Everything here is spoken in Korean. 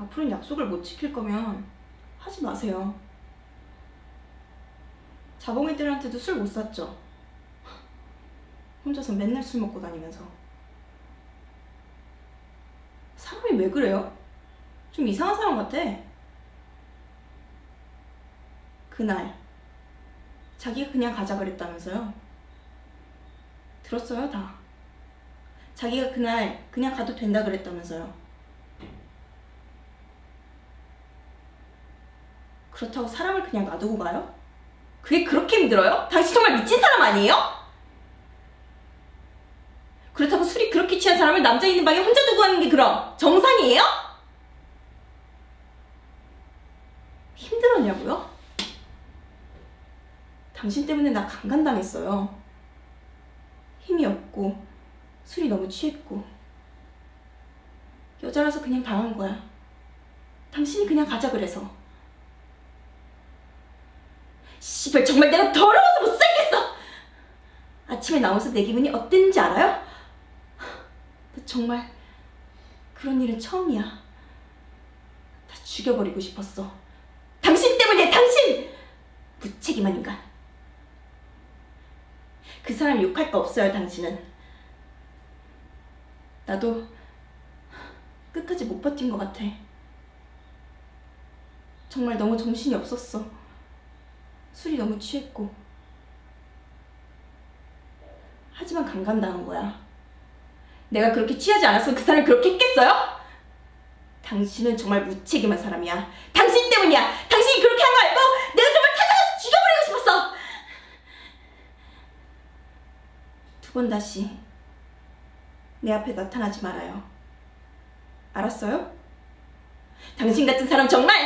앞으로는 약속을 못 지킬 거면 하지 마세요. 자봉이들한테도 술 못 샀죠. 혼자서 맨날 술 먹고 다니면서. 사람이 왜 그래요? 좀 이상한 사람 같아. 그날 자기가 그냥 가자 그랬다면서요. 들었어요, 다. 자기가 그날 그냥 가도 된다 그랬다면서요. 그렇다고 사람을 그냥 놔두고 가요? 그게 그렇게 힘들어요? 당신 정말 미친 사람 아니에요? 그렇다고 술이 그렇게 취한 사람을 남자 있는 방에 혼자 두고 가는 게 그럼 정상이에요? 힘들었냐고요? 당신 때문에 나 강간당했어요. 힘이 없고 술이 너무 취했고 여자라서 그냥 당한 거야. 당신이 그냥 가자 그래서. 씨발 정말 내가 더러워서 못 살겠어. 아침에 나와서 내 기분이 어땠는지 알아요? 나 정말 그런 일은 처음이야. 다 죽여버리고 싶었어. 당신 때문이야, 당신! 무책임한 인간. 그 사람 욕할 거 없어요, 당신은. 나도 끝까지 못 버틴 것 같아. 정말 너무 정신이 없었어. 술이 너무 취했고. 하지만 강간당한 거야. 내가 그렇게 취하지 않았으면 그 사람이 그렇게 했겠어요? 당신은 정말 무책임한 사람이야. 당신 때문이야. 당신이 그렇게 한 거 알고 내가 정말 찾아가서 죽여버리고 싶었어. 두 번 다시 내 앞에 나타나지 말아요. 알았어요? 당신 같은 사람 정말